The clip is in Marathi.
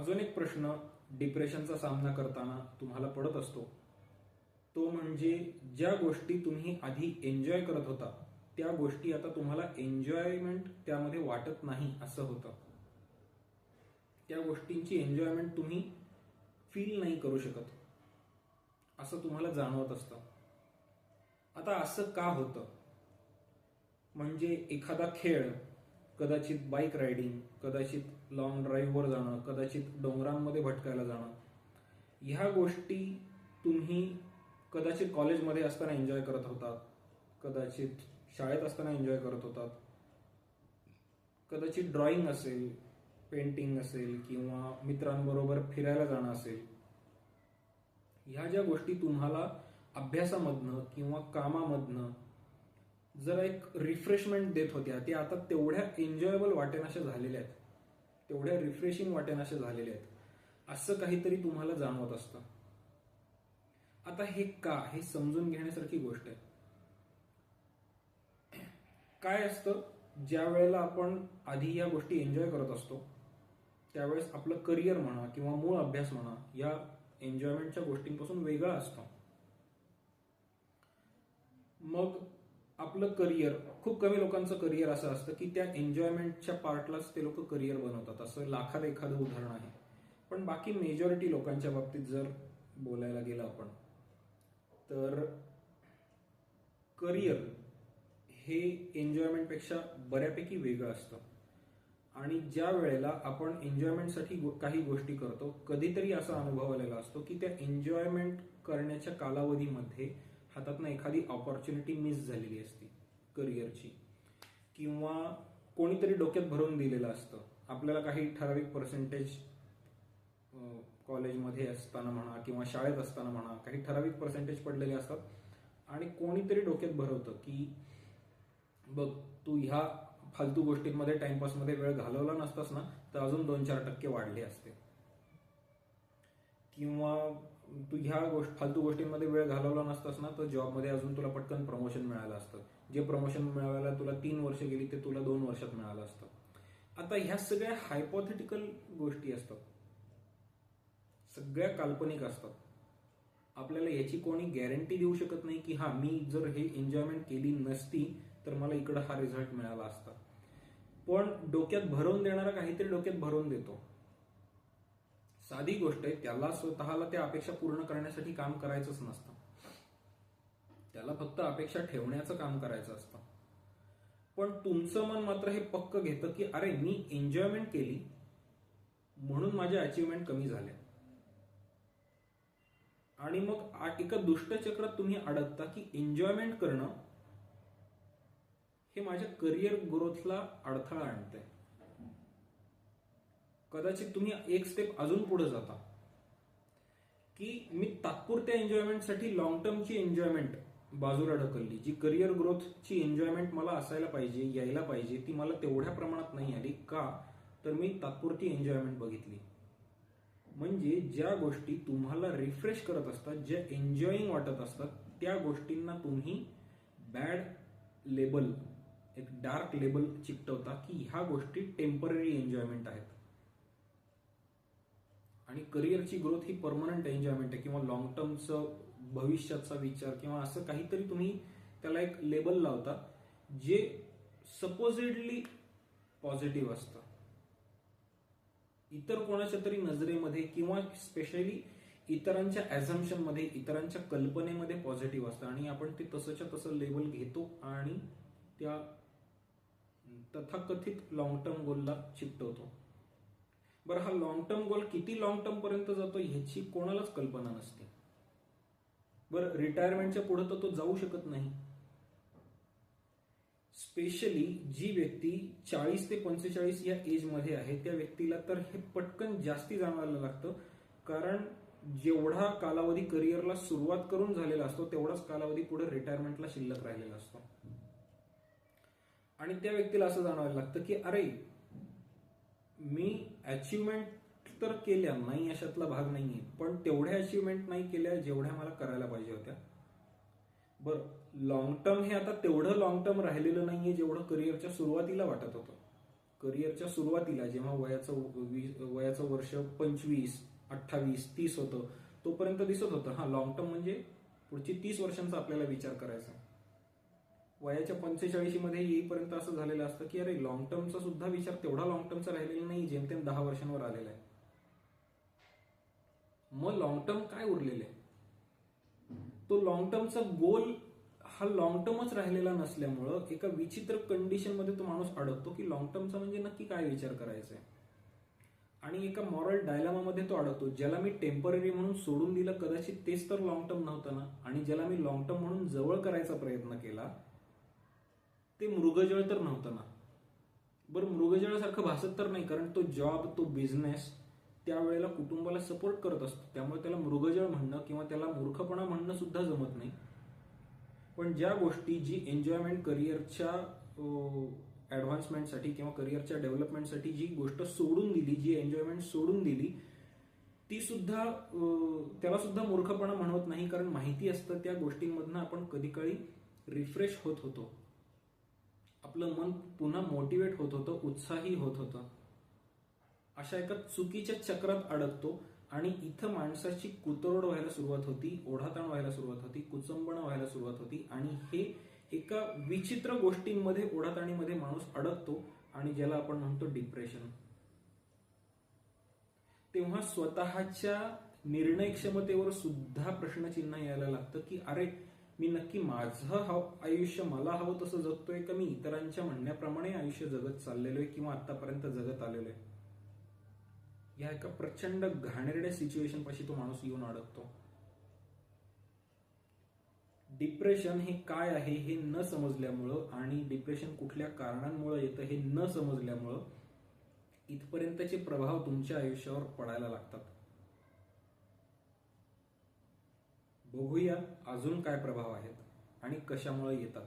अजून एक प्रश्न डिप्रेशनचा सामना करताना तुम्हाला पडत असतो. तो म्हणजे ज्या गोष्टी तुम्ही आधी एन्जॉय करत होता त्या गोष्टी आता तुम्हाला एन्जॉयमेंट त्यामध्ये वाटत नाही असं होतं. त्या गोष्टींची एन्जॉयमेंट तुम्ही फील नाही करू शकत असं तुम्हाला जाणवत असतं. आता असं का होतं? म्हणजे एखादा खेळ कदाचित बाईक रायडिंग कदाचित लॉंग ड्राईव्हवर जाणं कदाचित डोंगरांमध्ये भटकायला जाणं. ह्या गोष्टी तुम्ही कदाचित कॉलेजमध्ये असताना एन्जॉय करत होतात. कदाचित शाळेत असताना एन्जॉय करत होतात. कदाचित ड्रॉइंग असेल पेंटिंग असेल किंवा मित्रांबरोबर फिरायला जाणं असेल. ह्या ज्या गोष्टी तुम्हाला अभ्यासामधनं किंवा कामामधनं जरा एक रिफ्रेशमेंट देत होत्या. ते आता तेवढ्या एन्जॉयबल वाटेनाशा झालेल्या आहेत. तेवढ्या रिफ्रेशिंग वाटेनाशा झालेल्या आहेत. असं काहीतरी तुम्हाला जाणवत असतं. आता हे का? हे समजून घेण्यासारखी गोष्ट आहे. काय असतं? ज्या वेळेला आपण आधी या गोष्टी एन्जॉय करत असतो त्यावेळेस आपलं करिअर म्हणा किंवा मूळ अभ्यास म्हणा या एन्जॉयमेंटच्या गोष्टींपासून वेगळा असतो. मग आपलं करिअर खूप कमी लोकांचं करिअर असं असतं की त्या एन्जॉयमेंटच्या पार्टलाच ते लोक करिअर बनवतात. असं लाखात एखादं उदाहरण आहे. पण बाकी मेजॉरिटी लोकांच्या बाबतीत जर बोलायला गेलं आपण तर करिअर हे एन्जॉयमेंटपेक्षा बऱ्यापैकी वेगळं असतं. आणि ज्या वेळेला आपण एन्जॉयमेंटसाठी गो- काही गोष्टी करतो कधीतरी असा अनुभव आलेला असतो की त्या एन्जॉयमेंट करण्याच्या कालावधीमध्ये हातात ना एखादी ऑपॉर्च्युनिटी मिस झालेली असते करिअरची किंवा कोणीतरी डोक्यात भरून दिलेलं असतं. आपल्याला काही ठराविक पर्सेंटेज कॉलेजमध्ये असताना म्हणा किंवा शाळेत असताना म्हणा काही ठराविक पर्सेंटेज पडलेले असतात. आणि कोणीतरी डोक्यात भरवतं की बघ तू ह्या फालतू गोष्टींमध्ये टाइमपासमध्ये वेळ घालवला नसतास ना तर अजून दोन चार टक्के वाढले असते. किंवा तू ह्या गोष्ट फालतू गोष्टींमध्ये वेळ घालवला नसतास ना तर जॉबमध्ये अजून तुला पटकन प्रमोशन मिळालं असतं. जे प्रमोशन मिळवायला तुला तीन वर्ष गेली ते तुला दोन वर्षात मिळालं असतं. आता ह्या सगळ्या हायपोथेटिकल गोष्टी असतात. सगळ्या काल्पनिक असतात. आपल्याला याची कोणी गॅरंटी देऊ शकत नाही की हा मी जर हे एन्जॉयमेंट केली नसती तर मला इकडं हा रिझल्ट मिळाला असता. पण डोक्यात भरवून देणारा काहीतरी डोक्यात भरवून देतो. साधी गोष्ट आहे त्याला स्वतःला त्या अपेक्षा पूर्ण करण्यासाठी काम करायचंच नसतं. त्याला फक्त अपेक्षा ठेवण्याचं काम करायचं असतं. पण तुमचं मन मात्र हे पक्क घेतं की अरे मी एन्जॉयमेंट केली म्हणून माझ्या अचिव्हमेंट कमी झाल्या आणि मग एका दुष्टचक्रात तुम्ही अडकता की एन्जॉयमेंट करणं हे माझ्या करिअर ग्रोथला अडथळा आणतंय. कदाचित तुम्ही एक स्टेप अजून पुढे जाता. की मी तात्पुरत्या एन्जॉयमेंटसाठी लॉंग टर्मची एन्जॉयमेंट बाजूला ढकलली जी करिअर ग्रोथची एन्जॉयमेंट मला असायला पाहिजे यायला पाहिजे ती मला तेवढ्या प्रमाणात नाही आली. का? तर मी तात्पुरती एन्जॉयमेंट बघितली. म्हणजे ज्या गोष्टी तुम्हाला रिफ्रेश करत असतात ज्या एन्जॉईंग वाटत असतात त्या गोष्टींना तुम्ही बॅड लेबल एक डार्क लेबल चिकटवता की ह्या गोष्टी टेंपररी एन्जॉयमेंट आहेत. आणि करिअरची ग्रोथ ही परमनंट एन्जॉयमेंट आहे किंवा लॉंग टर्मचं भविष्याचा विचार किंवा असं काहीतरी तुम्ही त्याला एक लेबल लावता जे सपोजिडली पॉझिटिव्ह असतं. इतर कोणाच्या तरी नजरेमध्ये किंवा स्पेशली इतरांच्या ऍझम्पशनमध्ये इतरांच्या कल्पनेमध्ये पॉझिटिव्ह असतं. आणि आपण ते तसंच्या तसं लेबल घेतो आणि त्या तथाकथित लॉंग टर्म गोलला चिकटवतो. बरं हा लॉंग टर्म गोल किती लॉंग टर्म पर्यंत जातो ह्याची कोणालाच कल्पना नसते. बरं रिटायरमेंटच्या पुढे तर तो जाऊ शकत नाही. स्पेशली जी व्यक्ती चाळीस ते पंचेचाळीस या एजमध्ये आहे त्या व्यक्तीला तर हे पटकन जास्ती जाणवायला लागतं. कारण जेवढा कालावधी करिअरला सुरुवात करून झालेला असतो तेवढाच कालावधी पुढे रिटायरमेंटला शिल्लक राहिलेला असतो. आणि त्या व्यक्तीला असं जाणवायला लागतं की अरे मी अचिव्हमेंट तर केल्या नाही अशातला भाग नाहीये. पण तेवढ्या अचिव्हमेंट नाही केल्या जेवढ्या मला करायला पाहिजे होत्या. बरं लॉंग टर्म हे आता तेवढं लॉंग टर्म राहिलेलं नाहीये जेवढं करिअरच्या सुरुवातीला वाटत होतं. करिअरच्या सुरुवातीला जेव्हा वयाचं वयाचं वर्ष पंचवीस अठ्ठावीस तीस होतं तोपर्यंत दिसत होतं हा लॉंग टर्म म्हणजे पुढची तीस वर्षांचा आपल्याला विचार करायचा. वयाच्या पंचेचाळीशी मध्ये येईपर्यंत असं झालेलं असतं की अरे लॉंग टर्मचा सुद्धा विचार तेवढा लॉंग टर्मचा राहिलेला नाही जेमतेम दहा वर्षांवर आलेला आहे. मग लॉंग टर्म काय उरलेलं आहे? तो लॉंग टर्मचा गोल हा लॉंग टर्मच राहिलेला नसल्यामुळं एका विचित्र कंडिशनमध्ये तो माणूस अडकतो की लॉंग टर्मचा म्हणजे नक्की काय विचार करायचा आहे? आणि एका मॉरल डायलामामध्ये तो अडकतो ज्याला मी टेंपररी म्हणून सोडून दिलं कदाचित तेच तर लॉंग टर्म नव्हतं ना? आणि ज्याला मी लॉंग टर्म म्हणून जवळ करायचा प्रयत्न केला ते मृगजळ तर नव्हतं ना. बरं मृगजळासारखं भासत तर नाही कारण तो जॉब तो बिझनेस त्यावेळेला कुटुंबाला सपोर्ट करत असतो. त्यामुळे त्याला मृगजळ म्हणणं किंवा त्याला मूर्खपणा म्हणणं सुद्धा जमत नाही. पण ज्या गोष्टी जी एन्जॉयमेंट करिअरच्या ॲडव्हान्समेंटसाठी किंवा करिअरच्या डेव्हलपमेंटसाठी जी गोष्ट सोडून दिली जी एन्जॉयमेंट सोडून दिली ती सुद्धा त्याला सुद्धा मूर्खपणा म्हणवत नाही कारण माहिती असतं त्या गोष्टींमधनं आपण कधी काळी रिफ्रेश होत होतो. आपलं मन पुन्हा मोटिवेट होत होतं उत्साही होत होतं. अशा एका चुकीच्या चक्रात अडकतो आणि इथं माणसाची कुतरड व्हायला सुरुवात होती ओढाताण व्हायला सुरुवात होती कुचंबण व्हायला सुरुवात होती आणि हे एका विचित्र गोष्टींमध्ये ओढाताणीमध्ये माणूस अडकतो आणि ज्याला आपण म्हणतो डिप्रेशन तेव्हा स्वतःच्या निर्णय क्षमतेवर सुद्धा प्रश्नचिन्ह यायला लागतं की अरे मी नक्की माझं हव आयुष्य मला हवं तसं जगतोय का मी? इतरांच्या म्हणण्याप्रमाणे आयुष्य जगत चाललेलो आहे किंवा आतापर्यंत जगत आलेलो आहे या एका प्रचंड घाणेरड्या सिच्युएशन पाशी तो माणूस येऊन अडकतो. डिप्रेशन हे काय आहे हे न समजल्यामुळं आणि डिप्रेशन कुठल्या कारणांमुळे येतं हे न समजल्यामुळं इथपर्यंतचे प्रभाव तुमच्या आयुष्यावर पडायला लागतात. बघूया अजून काय प्रभाव आहेत आणि कशामुळे येतात.